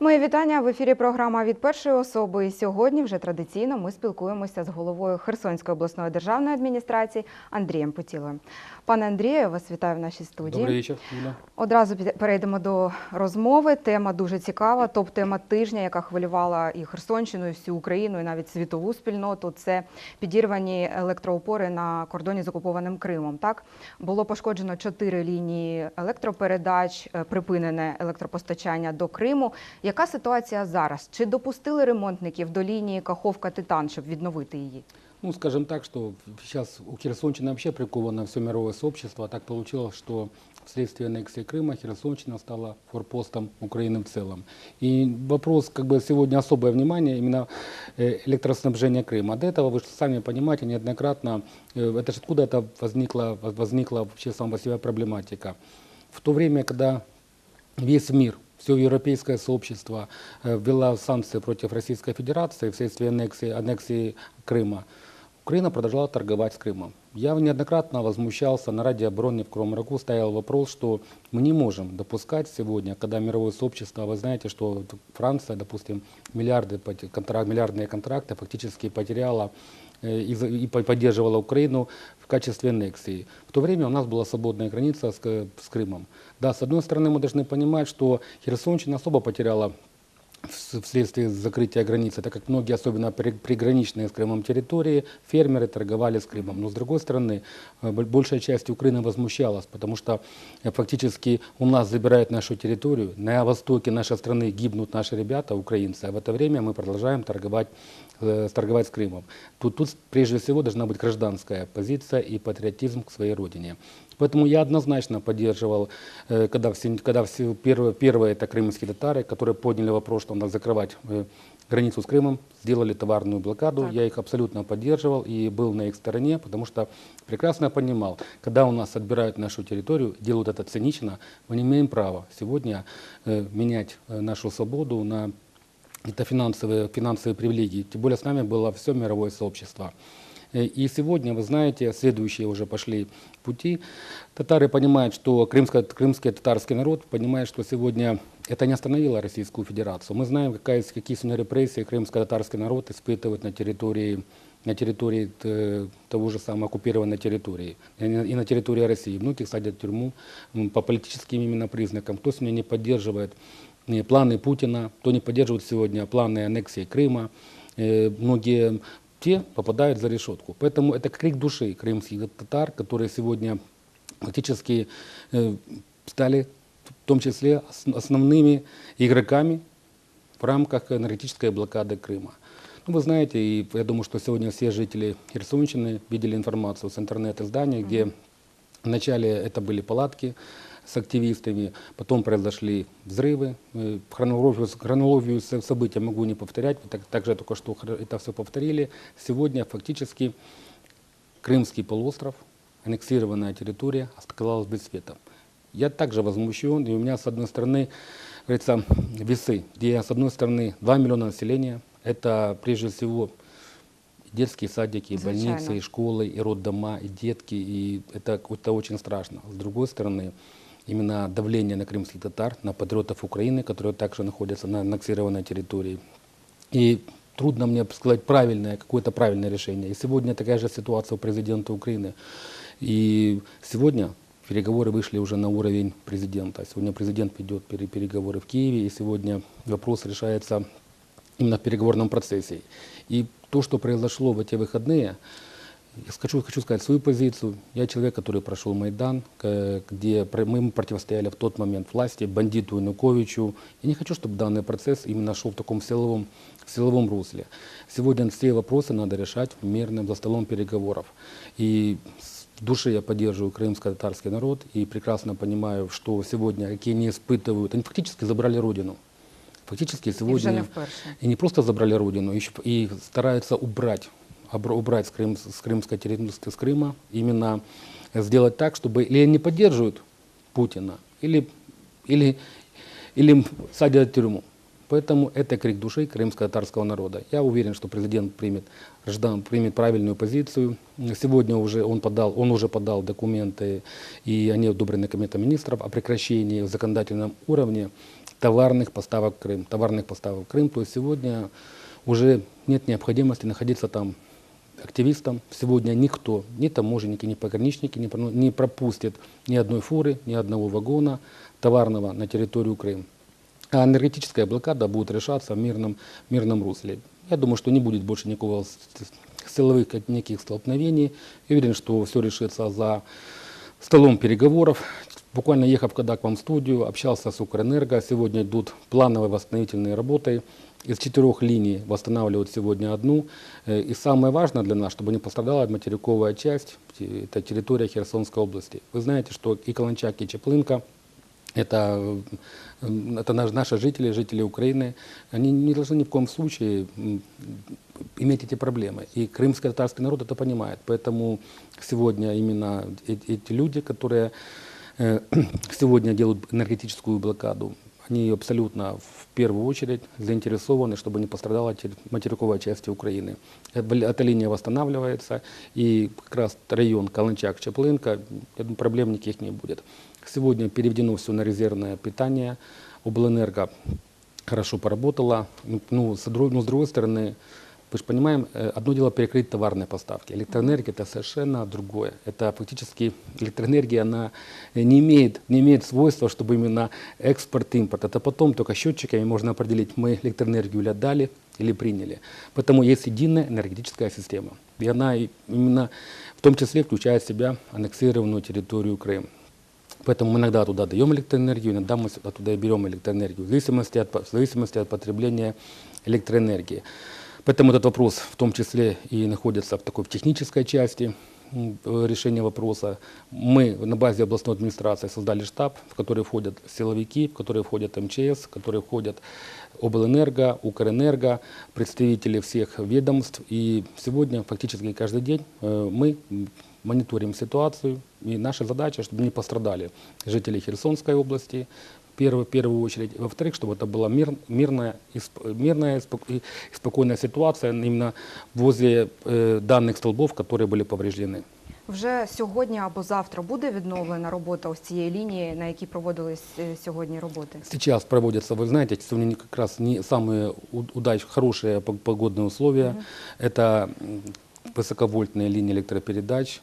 Мої вітання в ефірі. Програма від першої особи. І сьогодні вже традиційно ми спілкуємося з головою Херсонської обласної державної адміністрації Андрієм Путіловим. Пане Андрію, я вас вітаю в нашій студії. Добрый вечер, Юля. Одразу перейдемо до розмови. Тема дуже цікава. Топ-тема тижня, яка хвилювала і Херсонщину, і всю Україну, і навіть світову спільноту. Це підірвані електроопори на кордоні з окупованим Кримом. Так було пошкоджено чотири лінії електропередач, е, припинене електропостачання до Криму. Яка ситуація зараз? Чи допустили ремонтників до лінії Каховка Титан, щоб відновити її? Ну, скажем так, что сейчас у Херсонщины вообще приковано все мировое сообщество. А Так получилось, что вследствие аннексии Крыма Херсонщина стала форпостом Украины в целом. И вопрос, как бы сегодня особое внимание именно э, электроснабжения Крыма. До этого, вы же сами понимаете, неоднократно, э, это же откуда это возникла, возникла вообще сама по себе проблематика. В то время, когда весь мир, все европейское сообщество э, ввела санкции против Российской Федерации вследствие аннексии, аннексии Крыма, Украина продолжала торговать с Крымом. Я неоднократно возмущался на Раде обороны в Кривом Рогу, ставил вопрос, что мы не можем допускать сегодня, когда мировое сообщество, вы знаете, что Франция, допустим, миллиарды, контракт, миллиардные контракты фактически потеряла э, и, поддерживала Украину качестве аннексии. В то время у нас была свободная граница с, К- с Крымом. Да, с одной стороны, мы должны понимать, что Херсонщина особо потеряла вследствие закрытия границы, так как многие, особенно при- приграничные с Крымом территории, фермеры торговали с Крымом. Но с другой стороны, э, бо- большая часть Украины возмущалась, потому что э, фактически у нас забирают нашу территорию, на востоке нашей страны гибнут наши ребята, украинцы, а в это время мы продолжаем торговать, э, торговать с Крымом. Тут, тут прежде всего должна быть гражданская позиция и патриотизм к своей родине. Поэтому я однозначно поддерживал, э, когда, все, когда все первые, первые это крымские татары, которые подняли вопрос, что надо закрывать э, границу с Крымом, сделали товарную блокаду. Так. Я их абсолютно поддерживал и был на их стороне, потому что прекрасно понимал, когда у нас отбирают нашу территорию, делают это цинично, мы не имеем права сегодня э, менять э, нашу свободу на это финансовые, финансовые привилегии. Тем более с нами было все мировое сообщество. Э, И сегодня, вы знаете, следующие уже пошли пути. Татары понимают, что крымско- крымский татарский народ понимает, что сегодня это не остановило Российскую Федерацию. Мы знаем, какая, какие сегодня репрессии крымско-татарский народ испытывает на территории на территории э, того же самого оккупированной территории и на- территории России. Многих садят в тюрьму по политическим именно признакам. Кто сегодня не поддерживает планы Путина, кто не поддерживает сегодня планы аннексии Крыма. Многие те попадают за решетку. Поэтому это крик души крымских татар, которые сегодня фактически стали в том числе ос- основными игроками в рамках энергетической блокады Крыма. Ну, вы знаете, и я думаю, что сегодня все жители Херсонщины видели информацию с интернет-изданий, где вначале это были палатки с активистами, потом произошли взрывы. Хронологию, хронологию со- событий могу не повторять, так, также только что это все повторили. Сегодня фактически Крымский полуостров, аннексированная территория, оказалась без света. Я также возмущен, и у меня с одной стороны, говорится, весы, где с одной стороны 2 миллиона населения, это прежде всего детские садики, и Звичайно. больницы, и школы, и роддома, и детки, и это, это очень страшно. С другой стороны, именно давление на крымских татар, на патриотов Украины, которые также находятся на аннексированной территории. И трудно мне сказать правильное, какое-то правильное решение. И сегодня такая же ситуация у президента Украины. И сегодня переговоры вышли уже на уровень президента. Сегодня президент ведет пере- переговоры в Киеве, и сегодня вопрос решается именно в переговорном процессе. И то, что произошло в эти выходные, я хочу, хочу сказать свою позицию. Я человек, который прошел Майдан, где мы противостояли в тот момент власти, бандиту Януковичу. Я не хочу, чтобы данный процесс именно шел в таком силовом, в силовом русле. Сегодня все вопросы надо решать мирным, за столом переговоров. И с души я поддерживаю крымско-татарский народ и прекрасно понимаю, что сегодня, какие они испытывают, они фактически забрали родину. Фактически сегодня... вперше. И не просто забрали родину, еще и стараются убрать, убрать с, Крым, с крымской территории, с Крыма, именно сделать так, чтобы или они поддерживают Путина, или, или, или садят в тюрьму. Поэтому это крик души крымско-татарского народа. Я уверен, что президент примет, Ждан примет правильную позицию. Сегодня уже он, подал, он уже подал документы, и они одобрены Комитетом министров о прекращении в законодательном уровне товарных поставок в Крым. Товарных поставок в Крым. То есть сегодня уже нет необходимости находиться там активистам. Сегодня никто, ни таможенники, ни пограничники не, про- не пропустит ни одной фуры, ни одного вагона товарного на территорию Крыма. А энергетическая блокада будет решаться в мирном, мирном русле. Я думаю, что не будет больше никакого силовых как- никаких столкновений. Я уверен, что все решится за столом переговоров. Буквально ехав когда к вам в студию, общался с Укрэнерго. Сегодня идут плановые восстановительные работы. Из четырех линий восстанавливают сегодня одну. Э, И самое важное для нас, чтобы не пострадала материковая часть, это территория Херсонской области. Вы знаете, что и Каланчак, и Чеплынка это, это наш- наши жители, жители Украины, они не должны ни в коем случае иметь эти проблемы. И крымский татарский народ это понимает. Поэтому сегодня именно эти люди, которые э, сегодня делают энергетическую блокаду, они абсолютно в первую очередь заинтересованы, чтобы не пострадала тер- материковая часть Украины. Эта линия восстанавливается, и как раз район Каланчак-Чаплынка, проблем никаких не будет. Сегодня переведено все на резервное питание. Облэнерго хорошо поработала. Ну, с, друг- ну, с другой стороны, мы же понимаем, э, одно дело перекрыть товарные поставки. Электроэнергия это совершенно другое. Это фактически электроэнергия, она э, не имеет, не имеет свойства, чтобы именно экспорт-импорт. Это потом только счетчиками можно определить, мы электроэнергию или отдали, или приняли. Поэтому есть единая энергетическая система. И она именно в том числе включает в себя аннексированную территорию Крыма. Поэтому мы иногда туда даем электроэнергию, иногда мы сюда туда и берем электроэнергию, в зависимости от, в зависимости от потребления электроэнергии. Поэтому этот вопрос в том числе и находится в такой технической части э, решения вопроса. Мы на базе областной администрации создали штаб, в который входят силовики, в который входят МЧС, в который входят облэнерго, Укрэнерго, представители всех ведомств. И сегодня фактически каждый день э, мы мониторим ситуацию. И наша задача, чтобы не пострадали жители Херсонской области, первую, в первую очередь. Во-вторых, чтобы это была мир, мирная, и сп- мирная и спок- и спокойная ситуация именно возле э, данных столбов, которые были повреждены. Вже сьогодні або завтра буде відновлена робота ось цієї лінії, на якій проводились е, сьогодні роботи. Сейчас проводятся, вы знаете, сегодня не- как раз не самые у- удач, хорошие пог- погодные условия. Это м, высоковольтные линии электропередач,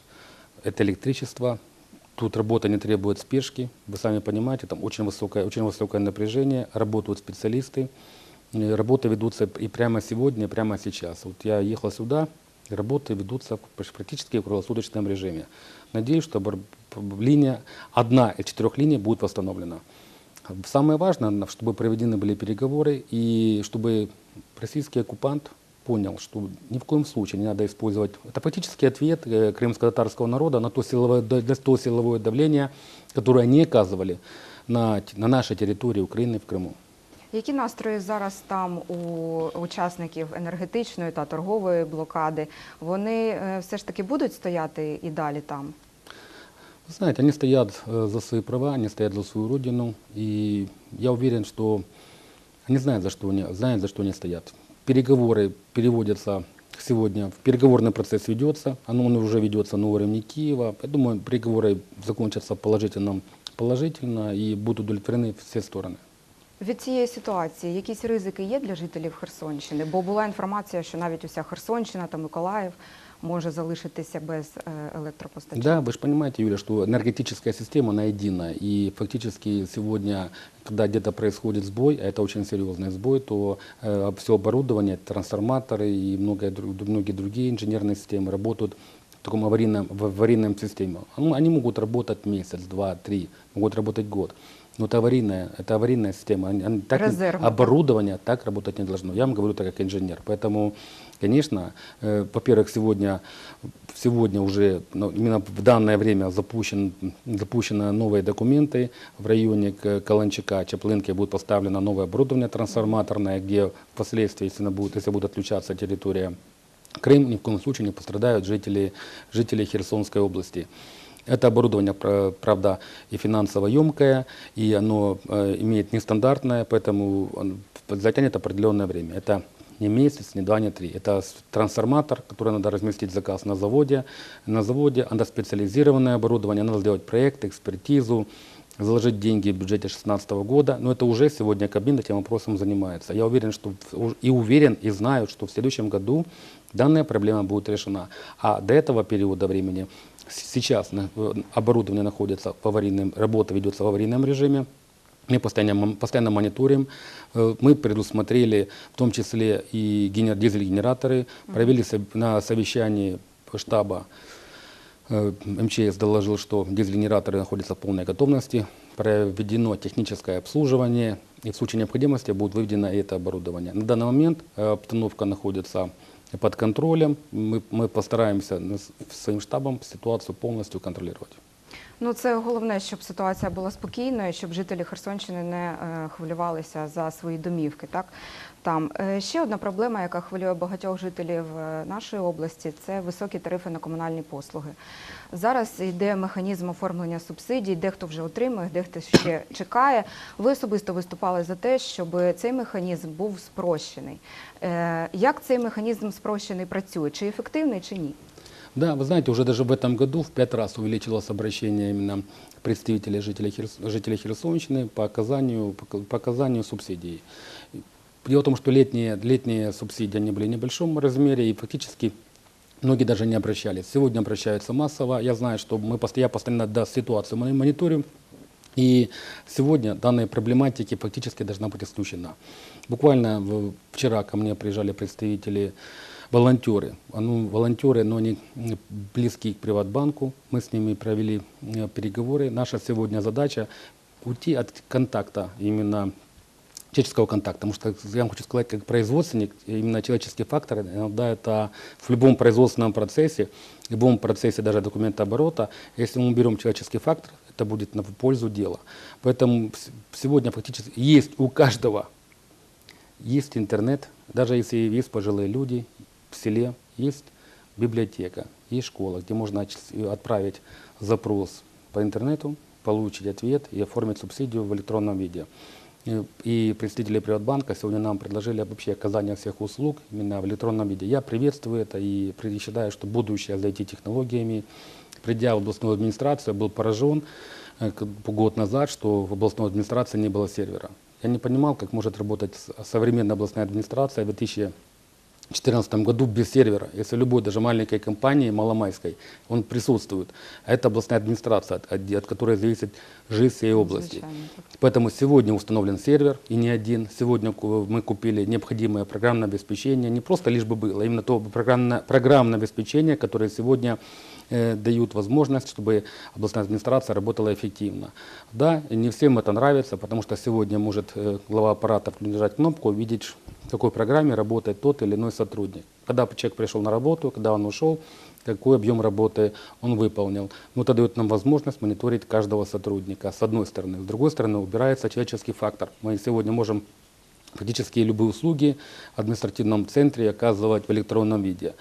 это электричество. Тут работа не требует спешки. Вы сами понимаете, там очень высокое, очень высокое напряжение, работают специалисты. Работы ведутся и прямо сегодня, и прямо сейчас. Вот я ехал сюда, работы ведутся практически в круглосуточном режиме. Надеюсь, что линия, одна из четырех линий будет восстановлена. Самое важное, чтобы проведены были переговоры и чтобы российский оккупант понял, что ни в коем случае не надо использовать. Это фактически ответ э, крымско-татарского народа на то силовое, да- на то силовое давление, которое они оказывали на, т- на нашей территории Украины в Крыму. Які настрої зараз там у учасників енергетичної та торгової блокади? Вони е, все ж таки будуть стояти і далі там? Вы знаете, они стоят э, за свои права, они стоят за свою родину, и я уверен, что они знают, за что они, знают, за что они стоят. Переговоры переводятся сегодня, переговорный процесс ведется, оно он уже ведется на уровне Киева. Я думаю, переговоры закончатся положительно, положительно и будут удовлетворены все стороны. Від цієї ситуації якісь ризики є для жителів Херсонщини? Бо була інформація, що навіть уся Херсонщина та Миколаїв може залишитися без е, електропостачання. Да, вы же понимаете, Юля, что энергетическая система, она единая. И фактически сегодня, когда где-то происходит сбой, а это очень серьезный сбой, то все оборудование, трансформаторы и многое, друг- многие другие инженерные системы работают в таком аварийном, в аварийном системе. Ну, Они могут работать месяц, два, три, могут работать год. Но это аварийная, это аварийная система. Они- они так не- Резервная. оборудование так работать не должно. Я вам говорю так как инженер. Поэтому, конечно, э, во-первых, сегодня, сегодня уже ну, именно в данное время запущен, запущены новые документы. В районе К- Каланчака, Чаплынки будет поставлено новое оборудование трансформаторное, где впоследствии, если, будет, если будет отключаться территория Крым, ни в коем случае не пострадают жители, жители Херсонской области. Это оборудование, пра- правда, и финансово емкое, и оно э, имеет нестандартное, поэтому затянет определенное время. Это не месяц, не два, не три. Это трансформатор, который надо разместить заказ на заводе. На заводе надо специализированное оборудование, надо сделать проект, экспертизу. заложить деньги в бюджете 2016 года, но это уже сегодня Кабмин этим вопросом занимается. Я уверен, что и уверен, и знаю, что в следующем году данная проблема будет решена. А до этого периода времени сейчас оборудование находится в аварийном, работа ведется в аварийном режиме, мы постоянно, постоянно мониторим. Э, Мы предусмотрели в том числе и генер- дизель-генераторы, провели на совещании штаба Э, МЧС доложил, что дизель-генераторы находятся в полной готовности, проведено техническое обслуживание, и в случае необходимости будет выведено это оборудование. На данный момент э, обстановка находится под контролем. Мы, мы постараемся своим штабом ситуацию полностью контролировать. Ну, це головне, щоб ситуація була спокійною, щоб жителі Херсонщини не е, хвилювалися за свої домівки. Так там Е, ще одна проблема, яка хвилює багатьох жителів е, нашої області, це високі тарифи на комунальні послуги. Зараз йде механізм оформлення субсидій, дехто вже отримує, дехто ще чекає. Ви особисто виступали за те, щоб цей механізм був спрощений. Як цей механізм спрощений працює? Чи ефективний, чи ні? Да, вы знаете, уже даже в этом году в пять раз увеличилось обращение именно представителей жителей, Херс- жителей Херсонщины по оказанию, по оказанию субсидий. Дело в том, что летние, летние субсидии они были в небольшом размере и фактически многие даже не обращались. Сегодня обращаются массово. Я знаю, что мы, я постоянно да, ситуацию мониторю. И сегодня данная проблематика фактически должна быть исключена. Буквально вчера ко мне приезжали представители волонтеры. Ну, волонтеры, но они м, близки к Приватбанку. Мы с ними провели э, переговоры. Наша сегодня задача уйти от контакта именно человеческого контакта. Потому что я вам хочу сказать, как производственник, именно человеческий фактор, иногда это в любом производственном процессе, в любом процессе даже документооборота, если мы берем человеческий фактор, это будет на пользу дела. Поэтому сегодня фактически есть у каждого есть интернет, даже если есть пожилые люди в селе, есть библиотека, есть школа, где можно отправить запрос по интернету, получить ответ и оформить субсидию в электронном виде. И- представители Приватбанка сегодня нам предложили вообще оказание всех услуг именно в электронном виде. Я приветствую это и считаю, что будущее за IT-технологиями. Придя в областную администрацию, был поражен э, год назад, что в областной администрации не было сервера. Я не понимал, как может работать современная областная администрация в 2014 году без сервера. Если любой, даже маленькой компании, маломайской, он присутствует. А это областная администрация, от, от- от которой зависит жизнь всей области. Поэтому сегодня установлен сервер, и не один. Сегодня мы купили необходимое программное обеспечение, не просто лишь бы было, а именно то программное, программное обеспечение, которое сегодня дают возможность, чтобы областная администрация работала эффективно. Да, не всем это нравится, потому что сегодня может э, глава аппарата нажать кнопку, увидеть, в какой программе работает тот или иной сотрудник. Когда человек пришел на работу, когда он ушел, какой объем работы он выполнил. Ну, это дает нам возможность мониторить каждого сотрудника, с одной стороны. С другой стороны, убирается человеческий фактор. Мы сегодня можем практически любые услуги в административном центре оказывать в электронном виде.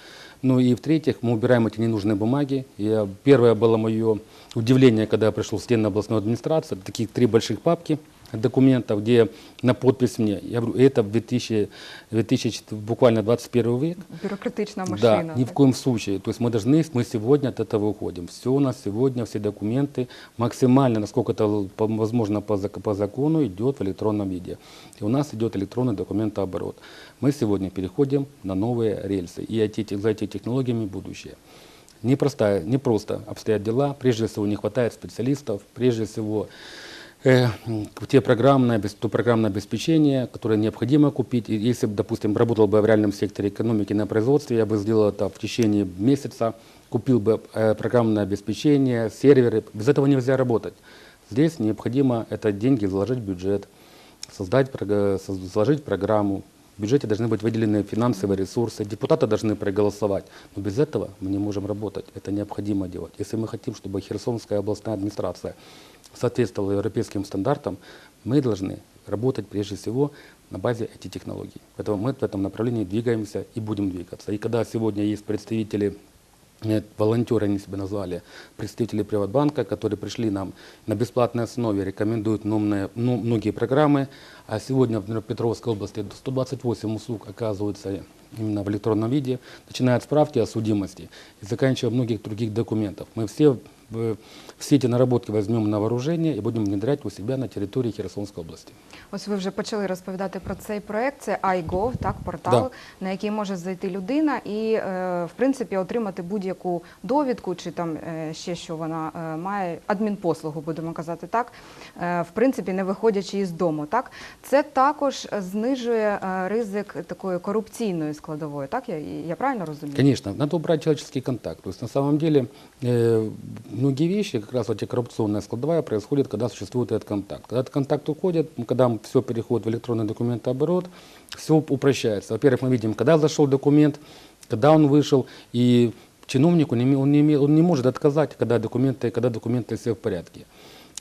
Ну и в-третьих, мы убираем эти ненужные бумаги. Я, первое было мое удивление, когда я пришел в стены областной администрации, таких три больших папки документов, где на подпись мне. Я говорю, это в 2000, 2000 буквально 21 век. Бюрократична машина. Да, ни в коем случае. То есть мы должны, мы сегодня от этого уходим. Все у нас сегодня, все документы максимально, насколько это возможно по, по закону, идет в электронном виде. И у нас идет электронный документооборот. Мы сегодня переходим на новые рельсы. И эти, за этими технологиями будущее. Непростая, не просто обстоят дела. Прежде всего не хватает специалистов. Прежде всего э, те программное, то программное обеспечение, которое необходимо купить. Если, бы, допустим, работал бы в реальном секторе экономики на производстве, я бы сделал это в течение месяца, купил бы э, программное обеспечение, серверы. Без этого нельзя работать. Здесь необходимо это деньги заложить в бюджет, создать, соз- заложить программу. В бюджете должны быть выделены финансовые ресурсы, депутаты должны проголосовать. Но без этого мы не можем работать. Это необходимо делать. Если мы хотим, чтобы Херсонская областная администрация соответствовала европейским стандартам, мы должны работать прежде всего на базе этих технологий. Поэтому мы в этом направлении двигаемся и будем двигаться. И когда сегодня есть представители нет, волонтеры они себя назвали, представители Приватбанка, которые пришли нам на бесплатной основе, рекомендуют номные- ну, многие программы. А сегодня в Днепропетровской области 128 услуг оказываются именно в электронном виде, начиная от справки о судимости и заканчивая многих других документов. Мы все э, все эти наработки возьмем на вооружение и будем внедрять у себя на территории Херсонской области. Ось ви вже почали розповідати про цей проект. Це iGov, так портал, Да. на який може зайти людина і, е, в принципі, отримати будь-яку довідку, чи там е, ще що вона е, має адмінпослугу, будемо казати так. е, В принципі, не виходячи із дому. Так це також знижує е, ризик такої корупційної складової. Так я, я правильно розумію? Конечно, надо убрать человеческий контакт. То есть на самом деле э, многие вещи, как раз вот эта коррупционная складовая, происходит, когда существует этот контакт. Когда этот контакт уходит, когда все переходит в электронный документооборот, все упрощается. Во-первых, мы видим, когда зашел документ, когда он вышел, и чиновнику не, он не, он не может отказать, когда документы, когда документы все в порядке.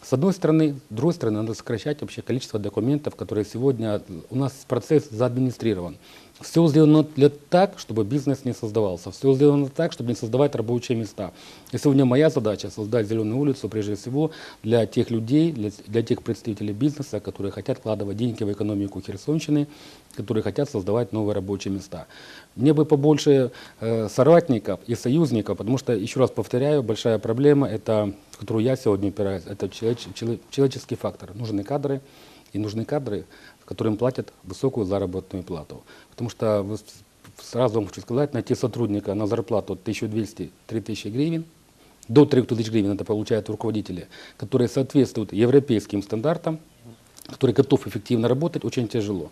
С одной стороны, с другой стороны, надо сокращать вообще количество документов, которые сегодня у нас процесс заадминистрирован. Все сделано для так, чтобы бизнес не создавался. Все сделано так, чтобы не создавать рабочие места. И сегодня моя задача создать зеленую улицу, прежде всего, для тех людей, для, для тех представителей бизнеса, которые хотят вкладывать деньги в экономику Херсонщины, которые хотят создавать новые рабочие места. Мне бы побольше э, соратников и союзников, потому что, еще раз повторяю, большая проблема, это, в которую я сегодня упираюсь, это человеч- челе- человеческий фактор. Нужны кадры, и нужны кадры, которым платят высокую заработную плату. Потому что сразу вам хочу сказать, найти сотрудника на зарплату 1200-3000 гривен, до 3000 гривен это получают руководители, которые соответствуют европейским стандартам, который готов эффективно работать, очень тяжело.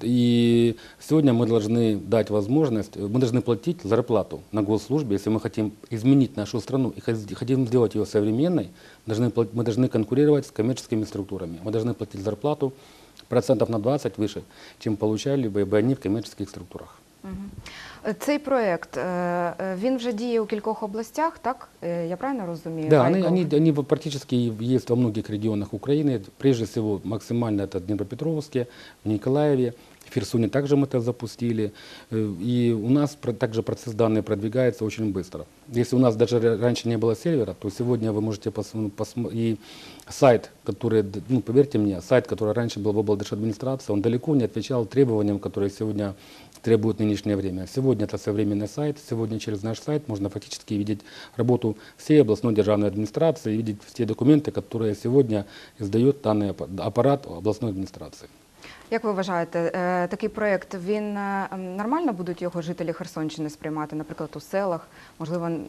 И сегодня мы должны дать возможность, мы должны платить зарплату на госслужбе, если мы хотим изменить нашу страну и хот- хотим сделать ее современной, должны, мы должны конкурировать с коммерческими структурами. Мы должны платить зарплату процентов на 20 выше, чем получали бы бы они в коммерческих структурах. Мгм. Е, Цей проект е, е, він вже діє у кількох областях, так? Е, Я правильно розумію? Да, они, iGov? они, они во- практически есть во многих регионах Украины. Прежде всего, максимально это в Днепропетровске, в Николаеве, в Херсоне также мы это запустили. Э, И у нас также процесс данный продвигается очень быстро. Если у нас даже ра- раньше не было сервера, то сегодня вы можете посмотреть, и сайт, который, ну, поверьте мне, сайт, который раньше был в облдержадминистрации, он далеко не отвечал требованиям, которые сегодня требует нынешнее время. Сегодня это современный сайт, сегодня через наш сайт можно фактически видеть работу всей областной державной администрации, видеть все документы, которые сегодня издает данный аппа- аппарат областной администрации. Як ви вважаєте, е, такий проект він е, м, нормально будуть його жителі Херсонщини сприймати, наприклад, у селах? Можливо, н-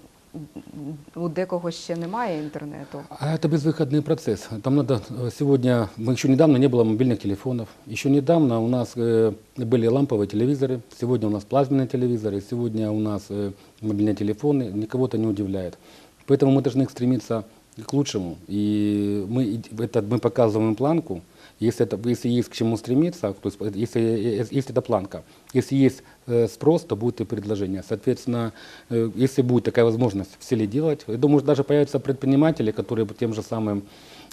у декого ще немає інтернету. А это безвыходный процесс. Там надо э, сегодня, мы еще недавно не было мобильных телефонов, еще недавно у нас э, были ламповые телевизоры, сегодня у нас плазменные телевизоры, сегодня у нас э, мобильные телефоны, никого это не удивляет. Поэтому мы должны стремиться к лучшему. И мы, ид- это, мы показываем планку, Если, это, если есть к чему стремиться, то есть э, если, э, если это планка, если есть э, спрос, то будет и предложение. Соответственно, э, если будет такая возможность в селе делать, я думаю, даже появятся предприниматели, которые тем же самым,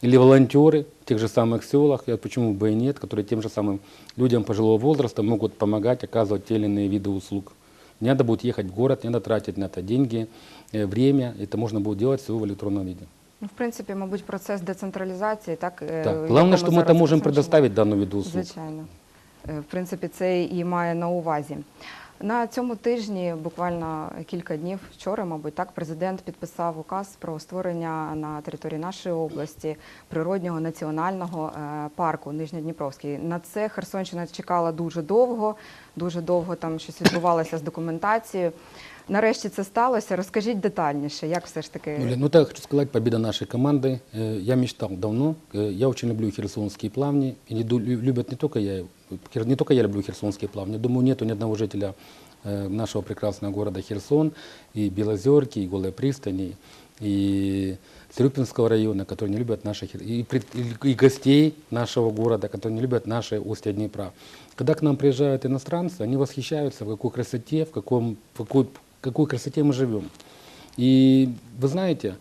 или волонтеры в тех же самых селах, я, почему бы и нет, которые тем же самым людям пожилого возраста могут помогать оказывать те или иные виды услуг. Не надо будет ехать в город, не надо тратить на это деньги, э, время, это можно будет делать все в электронном виде. Ну, в принципі, мабуть, процес децентралізації, так е, Так. Главное, что мы это можем предоставить данную виду. Звичайно. Е, В принципі, це і має на увазі. На цьому тижні, буквально кілька днів, вчора, мабуть, так, президент підписав указ про створення на території нашої області природнього національного е, парку Нижньодніпровський. На це Херсонщина чекала дуже довго, дуже довго там щось відбувалося з документацією. Нарешті це сталося. Розкажіть детальніше, як все ж таки. Ну, Лен, ну, так хочу сказать, победа нашей команды. Э, Я мечтал давно. Э, Я очень люблю херсонские плавни. И не ду- лю- любят не только я, Хер- не только я люблю херсонские плавни. Думаю, нету ни одного жителя э, нашего прекрасного города Херсон, и Белозерки, и Голой пристани, и Срюпинского района, которые не любят наши, хер- и, пред- и- и гостей нашего города, которые не любят наши устья Днепра. Когда к нам приезжают иностранцы, они восхищаются, в какой красоте, в, каком, в какой, какой красоте мы живем. И вы знаете,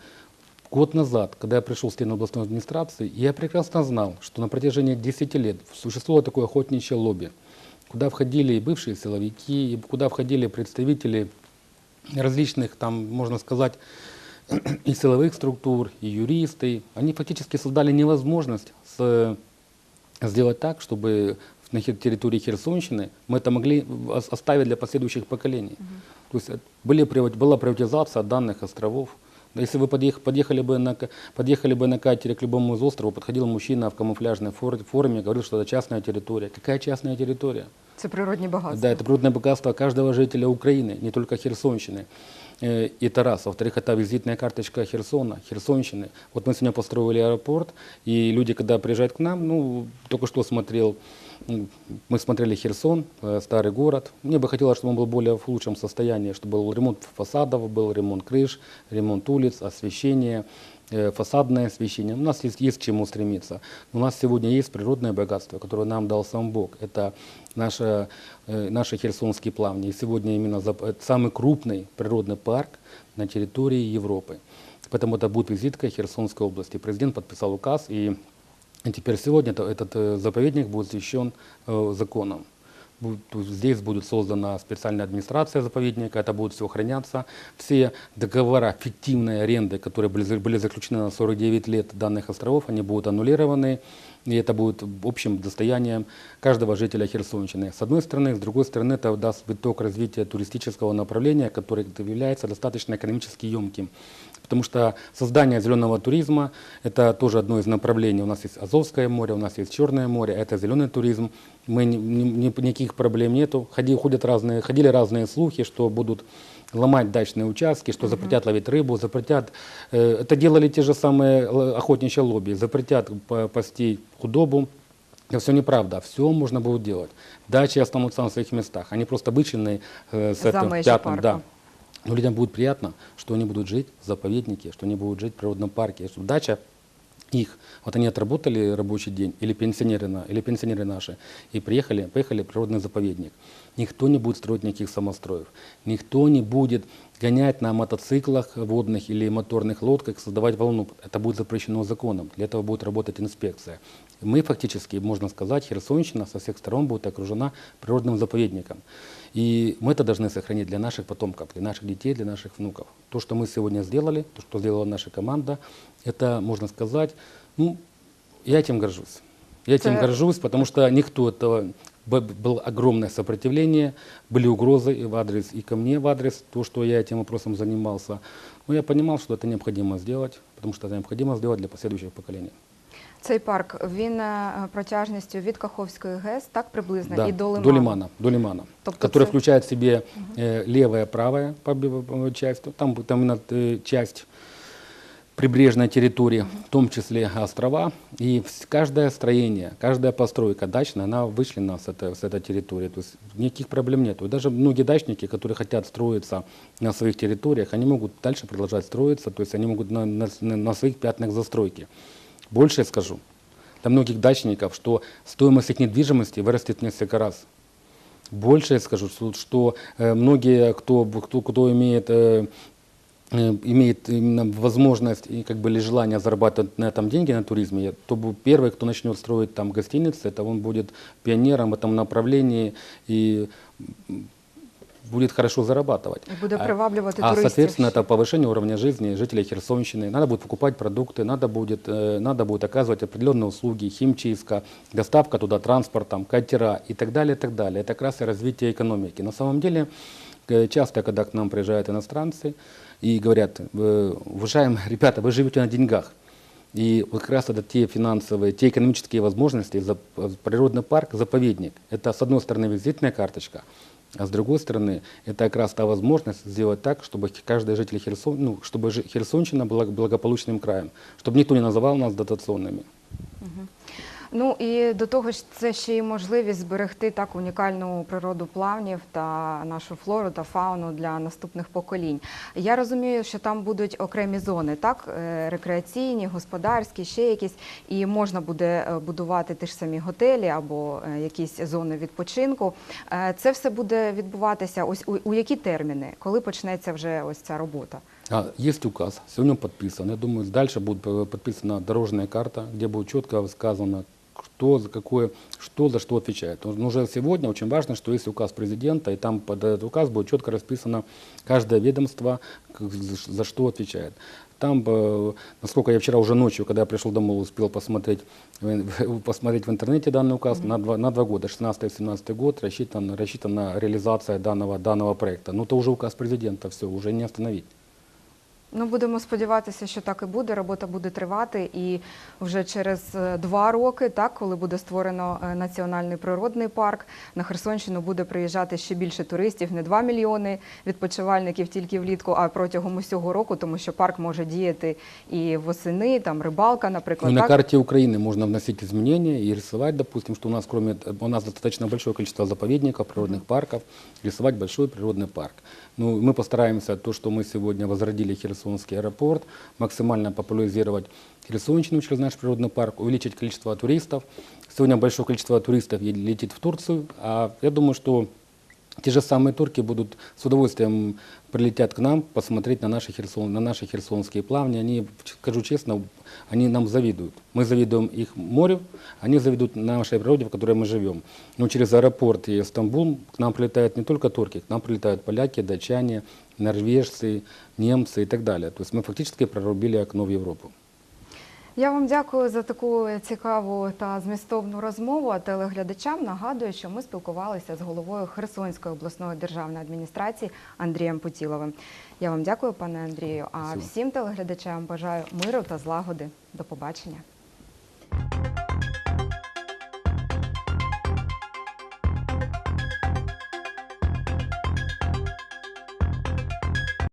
год назад, когда я пришел в стену областной администрации, я прекрасно знал, что на протяжении 10 лет существовало такое охотничье лобби, куда входили и бывшие силовики, и куда входили представители различных, там, можно сказать, и силовых структур, и юристы. Они фактически создали невозможность с- сделать так, чтобы на территории Херсонщины мы это могли ос- оставить для последующих поколений. То есть были, была приватизация данных островов, Если вы подъех- подъехали, бы на, подъехали бы на катере к любому из островов, подходил мужчина в камуфляжной фор- форме, говорил, что это частная территория. Какая частная территория? Це природні багатства. Да, это природное богатство каждого жителя Украины, не только Херсонщины. Э, Это раз. Во-вторых, это визитная карточка Херсона, Херсонщины. Вот мы сегодня построили аэропорт, и люди, когда приезжают к нам, ну, только что смотрел, мы смотрели Херсон, э, старый город. Мне бы хотелось, чтобы он был более в лучшем состоянии, чтобы был ремонт фасадов, был ремонт крыш, ремонт улиц, освещение, э, фасадное освещение. У нас есть, есть к чему стремиться. У нас сегодня есть природное богатство, которое нам дал сам Бог. Это наша, э, наши херсонские плавни. И сегодня именно самый крупный природный парк на территории Европы. Поэтому это будет визитка Херсонской области. Президент подписал указ, и, и теперь сегодня это- этот э, заповедник будет защищен э, законом. Здесь будет создана специальная администрация заповедника, это будет все охраняться. Все договора фиктивной аренды, которые были заключены на 49 лет данных островов, они будут аннулированы. И это будет общим достоянием каждого жителя Херсонщины. С одной стороны, с другой стороны, это даст виток развития туристического направления, которое является достаточно экономически емким. Потому что создание зеленого туризма – это тоже одно из направлений. У нас есть Азовское море, у нас есть Черное море, это зеленый туризм. Мы, ни- ни- ни- никаких проблем нету. Ходи, ходят разные, ходили разные слухи, что будут ломать дачные участки, что запретят ловить рыбу, запретят... э, это делали те же самые л- охотничьи лобби, запретят па- пасти худобу. Это все неправда, все можно будет делать. Дачи останутся на своих местах, они просто вычлены э, с За этим пятном. Да. Но людям будет приятно, что они будут жить в заповеднике, что они будут жить в природном парке, что дача их, вот они отработали рабочий день, или пенсионеры, или пенсионеры наши, и приехали, поехали в природный заповедник. Никто не будет строить никаких самостроев, никто не будет гонять на мотоциклах водных или моторных лодках, создавать волну. Это будет запрещено законом, для этого будет работать инспекция. Мы фактически, можно сказать, Херсонщина со всех сторон будет окружена природным заповедником. И мы это должны сохранить для наших потомков, для наших детей, для наших внуков. То, что мы сегодня сделали, то, что сделала наша команда, это, можно сказать, ну, я этим горжусь. Я этим горжусь, потому что никто этого... Было огромное сопротивление, были угрозы и в адрес, и ко мне в адрес, то, что я этим вопросом занимался. Но я понимал, что это необходимо сделать, потому что это необходимо сделать для последующих поколений. Цей парк він е, протяжністю від Каховської ГЕС так приблизно Да, і до Лиману. до лимана, до лимана, Тобто который це- включает в себе э, левая, правая по, бе- по часть, там, там именно э, часть прибрежной территории, в том числе острова. И вс- каждое строение, каждая постройка дачная, она вычлена с этой, с этой территории. То есть никаких проблем нет. даже многие дачники, которые хотят строиться на своих территориях, они могут дальше продолжать строиться, то есть они могут на, на, на своих пятнах застройки. Больше я скажу, для многих дачников, что стоимость их недвижимости вырастет в несколько раз. Больше я скажу, что, что, э, многие, кто, кто, кто имеет, э, э, имеет именно возможность и как бы или желание зарабатывать на этом деньги, на туризме, то первый, кто начнет строить там гостиницы, это он будет пионером в этом направлении и будет хорошо зарабатывать. І буде А- приваблювати а, туристів. соответственно, это повышение уровня жизни жителей Херсонщины. Надо будет покупать продукты, надо будет, э, надо будет оказывать определенные услуги, химчистка, доставка туда транспортом, катера и так далее, и так далее. Это как раз и развитие экономики. На самом деле, э, часто, когда к нам приезжают иностранцы и говорят, «Э, уважаемые ребята, вы живете на деньгах. И вот как раз это те финансовые, те экономические возможности, за- природный парк, заповедник. Это, с одной стороны, визитная карточка, а с другой стороны, это как раз та возможность сделать так, чтобы каждый житель Херсон, ну, чтобы Херсонщина была благополучным краем, чтобы никто не называл нас дотационными. Ну і до того ж, це ще й можливість зберегти так унікальну природу плавнів та нашу флору та фауну для наступних поколінь. Я розумію, що там будуть окремі зони, так е, рекреаційні, господарські, ще якісь, і можна буде е, будувати ті ж самі готелі або е, якісь зони відпочинку. Це все буде відбуватися. Ось у, у які терміни, коли почнеться вже ось ця робота? А, Есть указ, сегодня он подписан. Я думаю, дальше будет э, подписана дорожная карта, где будет четко сказано, кто за какое, что за что отвечает. Но уже сегодня очень важно, что есть указ президента, и там под этот указ будет четко расписано каждое ведомство, за что отвечает. Там, э, насколько я вчера уже ночью, когда я пришел домой, успел посмотреть, посмотреть в интернете данный указ на, два, на два года, 16-17 год, рассчитан, рассчитана реализация данного, данного проекта. Но это уже указ президента, все, уже не остановить. Ну, будемо сподіватися, що так і буде. Робота буде тривати, і вже через е, два роки, так, коли буде створено е, національний природний парк, на Херсонщину буде приїжджати ще більше туристів, не 2 мільйони відпочивальників тільки влітку, а протягом усього року, тому що парк може діяти і восени, там рибалка, Ну, наприклад. и на так? карте Украины можно вносить изменения и рисовать, допустим, что у нас, кроме у нас достаточно большое количество заповедников, природных парков, рисовать большой природный парк. Ну, мы постараемся то, что мы сегодня возродили Херсонский аэропорт, максимально популяризировать Херсонщину через наш природный парк, увеличить количество туристов. Сегодня большое количество туристов летит в Турцию, а я думаю, что те же самые турки будут с удовольствием прилетят к нам посмотреть на наши, Херсон, на наши херсонские плавни. Они, скажу честно, они нам завидуют. Мы завидуем их морю, они завидуют нашей природе, в которой мы живем. Но через аэропорт и Стамбул к нам прилетают не только турки, к нам прилетают поляки, датчане, норвежцы, немцы и так далее. То есть мы фактически прорубили окно в Европу. Я вам дякую за таку цікаву та змістовну розмову. А телеглядачам нагадую, що ми спілкувалися з головою Херсонської обласної державної адміністрації Андрієм Путіловим. Я вам дякую, пане Андрію. А всім телеглядачам бажаю миру та злагоди. До побачення.